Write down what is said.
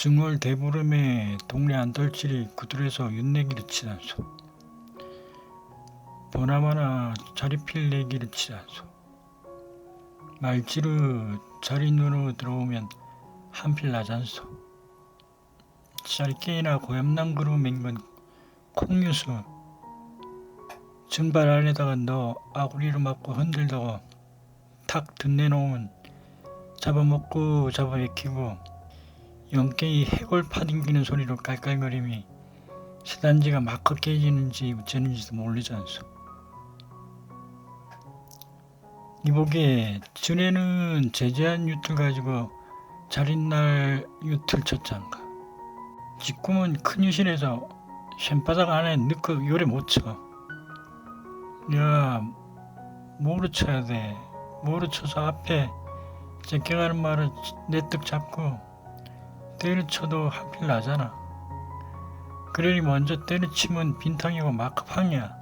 증월 대보름에 동네 안떨칠이 구들에서 윤내기를 치단소. 보나마나 자리필 내기를 치단소. 말지르 자리 눈으로 들어오면 한필 나잔소. 쌀게이나 고염난 그루 맹건 콩유수. 증발 안에다가 넣어 아구리로 맞고 흔들다가 탁 듣내놓으면 잡아먹고 잡아먹히고 영케이 해골 파딩기는 소리로 깔깔거림이 시단지가 마커 깨지는지 어쩌는지도 모르지 않소. 이보게 전에는 제재한 유틀 가지고 자린날 유틀 쳤잖가. 지금은 큰 유실에서 쉔바닥 안에 넣고 요래 못 쳐. 야, 뭐로 쳐야 돼? 뭐로 쳐서 앞에 제껴가는 말을 내뜩 잡고 때려쳐도 하필 나잖아. 그러니 먼저 때려치면 빈탕이고 마크팡이야.